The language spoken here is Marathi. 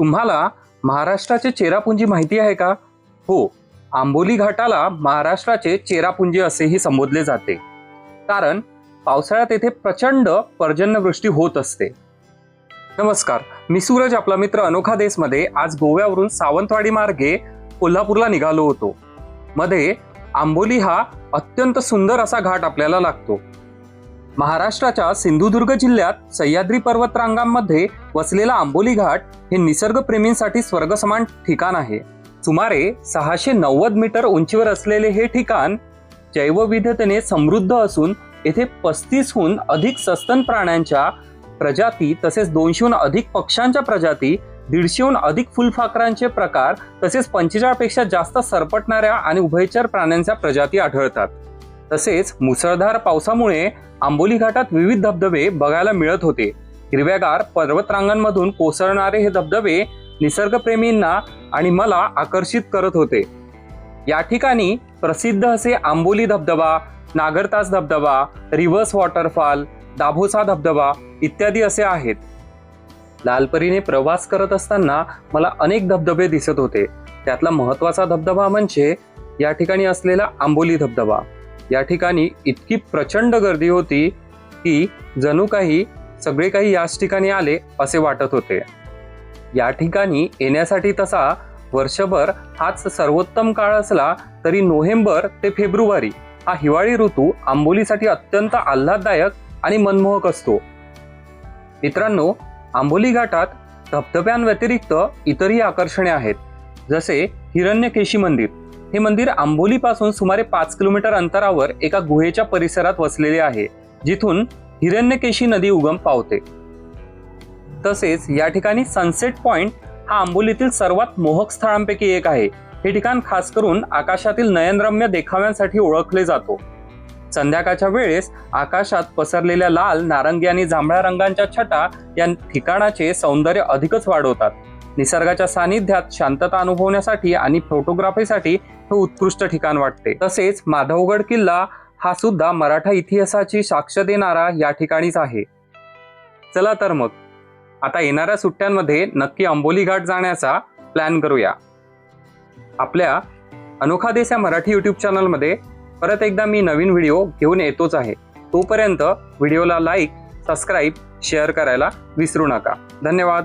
तुम्हाला महाराष्ट्राचे चेरापुंजी माहिती आहे का? हो आंबोली घाटाला महाराष्ट्राचे चेरापुंजी असेही संबोधले जाते. कारण पावसाळ्यात येथे प्रचंड पर्जन्यवृष्टी होत असते. नमस्कार मी सूरज आपला मित्र अनोखा देशमध्ये आज गोव्यावरून सावंतवाडी मार्गे कोल्हापूरला निघालो होतो. मध्ये आंबोली हा अत्यंत सुंदर असा घाट आपल्याला लागतो. महाराष्ट्राच्या सिंधुदुर्ग जिल्ह्यात सह्याद्री पर्वतरांगांमध्ये वसलेला आंबोली घाट हे निसर्गप्रेमींसाठी स्वर्गसमान ठिकाण आहे. सुमारे सहाशे नव्वद मीटर उंचीवर असलेले हे ठिकाण जैवविधतेने समृद्ध असून येथे पस्तीसहून अधिक सस्तन प्राण्यांच्या प्रजाती तसेच दोनशेहून अधिक पक्ष्यांच्या प्रजाती दीडशेहून अधिक फुलफाकरांचे प्रकार तसेच पंचेचाळपेक्षा जास्त सरपटणाऱ्या आणि उभयचर प्राण्यांच्या प्रजाती आढळतात. तसेच मुसळधार पावसामुळे आंबोली घाटात विविध धबधबे बघायला मिळत होते. हिरव्यागार पर्वतरांगांमधून कोसळणारे हे धबधबे निसर्गप्रेमींना आणि मला आकर्षित करत होते. या ठिकाणी प्रसिद्ध असे आंबोली धबधबा नागरतास धबधबा रिव्हर्स वॉटरफॉल दाभोसा धबधबा इत्यादी असे आहेत. लालपरीने प्रवास करत असताना मला अनेक धबधबे दिसत होते. त्यातला महत्त्वाचा धबधबा म्हणजे या ठिकाणी असलेला आंबोली धबधबा. या ठिकाणी इतकी प्रचंड गर्दी होती की जणू काही सगळे काही याच ठिकाणी आले असे वाटत होते. या ठिकाणी येण्यासाठी तसा वर्षभर हाच सर्वोत्तम काळ असला तरी नोव्हेंबर ते फेब्रुवारी हा हिवाळी ऋतू आंबोलीसाठी अत्यंत आल्हाददायक आणि मनमोहक असतो. मित्रांनो आंबोली घाटात धबधब्यांव्यतिरिक्त इतरही आकर्षणे आहेत जसे हिरण्यकेशी मंदिर. हे मंदिर आंबोलीपासून सुमारे पाच किलोमीटर अंतरावर एका गुहेच्या परिसरात वसलेले आहे जिथून हिरण्यकेशी नदी उगम पावते. तसेच या ठिकाणी सनसेट पॉइंट हा आंबोलीतील सर्वात मोहक स्थळांपैकी एक आहे. हे ठिकाण खास करून आकाशातील नयनरम्य देखाव्यांसाठी ओळखले जातो. संध्याकाळच्या वेळेस आकाशात पसरलेल्या लाल नारंगी आणि जांभळ्या रंगांच्या छटा या ठिकाणाचे सौंदर्य अधिकच वाढवतात. निसर्गाच्या सानिध्यात शांतता अनुभवण्यासाठी आणि फोटोग्राफीसाठी हे उत्कृष्ट ठिकाण वाटते. तसेच माधवगड किल्ला हा सुद्धा मराठा इतिहासाची साक्ष देणारा या ठिकाणीच आहे. चला तर मग आता येणाऱ्या सुट्ट्यांमध्ये नक्की अंबोली घाट जाण्याचा प्लॅन करूया. आपल्या अनोखा देश या मराठी यूट्यूब चॅनलमध्ये परत एकदा मी नवीन व्हिडिओ घेऊन येतोच आहे. तोपर्यंत व्हिडिओला लाईक सबस्क्राईब शेअर करायला विसरू नका. धन्यवाद.